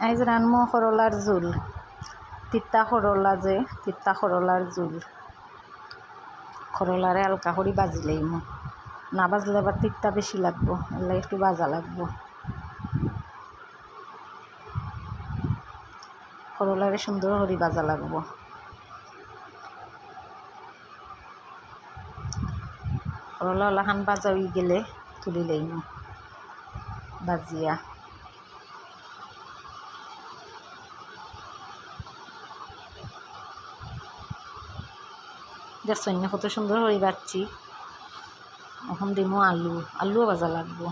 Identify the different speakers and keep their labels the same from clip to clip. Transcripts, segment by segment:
Speaker 1: যে রানমো করলার জুল তিত্তা করলা যে, তিতা করলার জোল। করলারে হালকা করে বাজিলেই মো না বাজলে আবার তিত্তা বেশি লাগবো একটু বাজা লাগবো। করলারে সুন্দর করে বাজা লাগবো। করলা ওলাখান বাজা হয়ে গেলে তুলিলেই মো বাজিয়া। দেখছেন না কত সুন্দর হয়ে পাচ্ছি এখন দিব আলু। আলুও ভাজা লাগবো।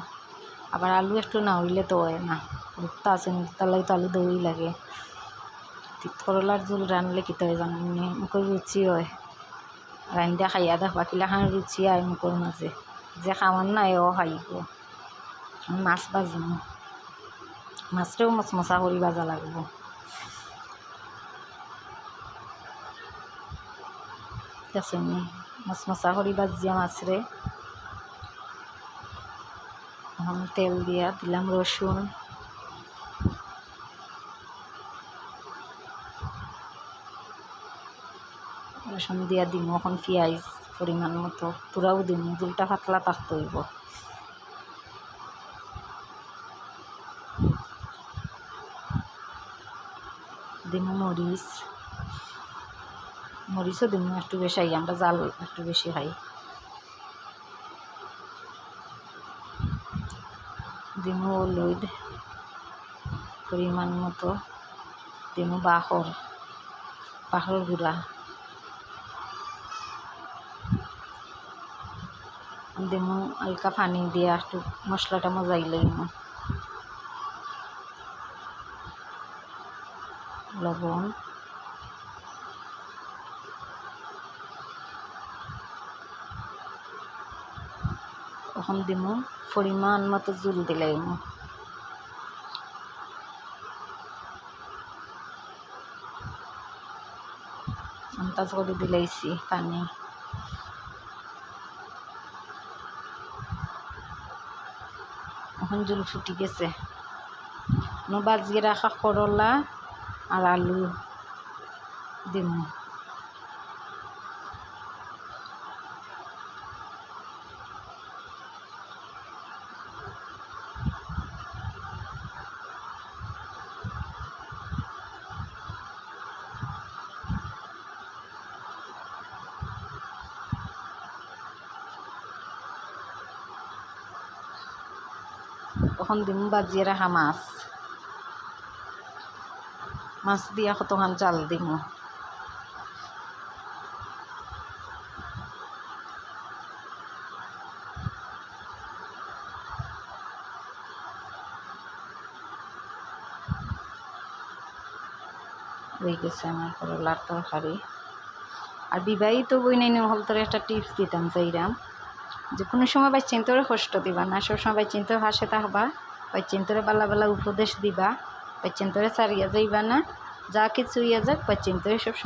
Speaker 1: আবার আলু একটু না হইলে তো হয় না। রুক্তা আছে তালাই তো আলু দই লাগে। করলার জোল রানলে কিতা হয় জানেন মুখের রুচি হয়। রান্ধা খাইয়া দেখবা কিলাখান রুচি আয় মুখের মাঝে। যে খাওয়ান না এও খাইব। মাছ ভাজবো মাছটাও মচমচা করে, ভাজা লাগবো। দেখছেন মচমচা করে বাজিয়া মাছরে এখন তেল দিয়া, দিলাম রসুন রসুন দিয়া দিম এখন পেঁয়াজ পরিমাণ মতো পুরাও দিম জুলটা পাতলা থাকতে হইব দিম মরিচ মরিচও দিম একটু বেশি খাই আমরা জাল একটু বেশি খাই দিম হলুদ পরিমাণ মতো, দিম বাহর বাহর গুঁড়া। দিমু হালকা পানি দিয়ে একটু মশলাটা মজাই লইমু। লবণ। এখন দিমু পরিমাণ মতো জুল দিলাইমু আন্দাজ করে দিলাইছি পানি এখন জল ফুটি গেছে বাজিয়ে রাখা করলা আর আলু দিমু তখন দিম বাজিয়ে রাখা মাছ। মাছ দিয়া কতখান জাল দিম। গেছে আমার করলার তরকারি আর বিবাহিত বই নাই হল তোর একটা টিপস দিতাম চাইরাম। যে কোনো সময় ভাই চিন্তরে কষ্ট দিবা না। সবসময় ভাই চিন্তর হাসে থাকবা, ভাই চিন্তরে বালা বালা উপদেশ দিবা, ভাই চিন্তরে সারিয়া যাইবা না। যা কিছু ইয়া যাক, ভাই চিন্তরে সবসময়